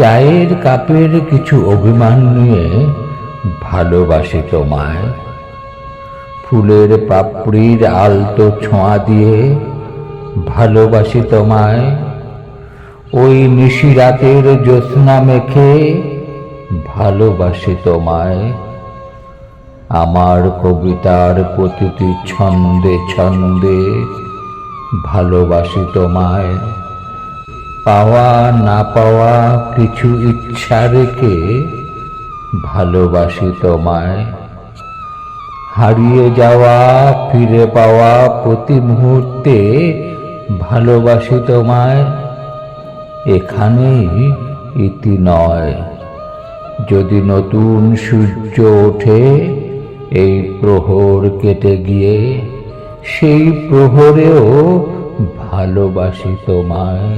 চায়ের কাপের কিছু অভিমান নিয়ে ভালোবাসি তোমায়। ফুলের পাপড়ির আলতো ছোঁয়া দিয়ে ভালোবাসি তোমায়। ওই নিশিরাতের জ্যোৎস্না মেখে ভালোবাসি তোমায়। আমার কবিতার প্রতিটি ছন্দে ছন্দে ভালোবাসি তোমায়। পাওয়া না পাওয়া কিছু ইচ্ছা রেখে ভালোবাসি তোমায়। হারিয়ে যাওয়া, ফিরে পাওয়া প্রতি মুহূর্তে ভালোবাসি তোমায়। এখানেই ইতি নয়। যদি নতুন সূর্য ওঠে, এই প্রহর কেটে গিয়ে সেই প্রহরেও ভালোবাসি তোমায়।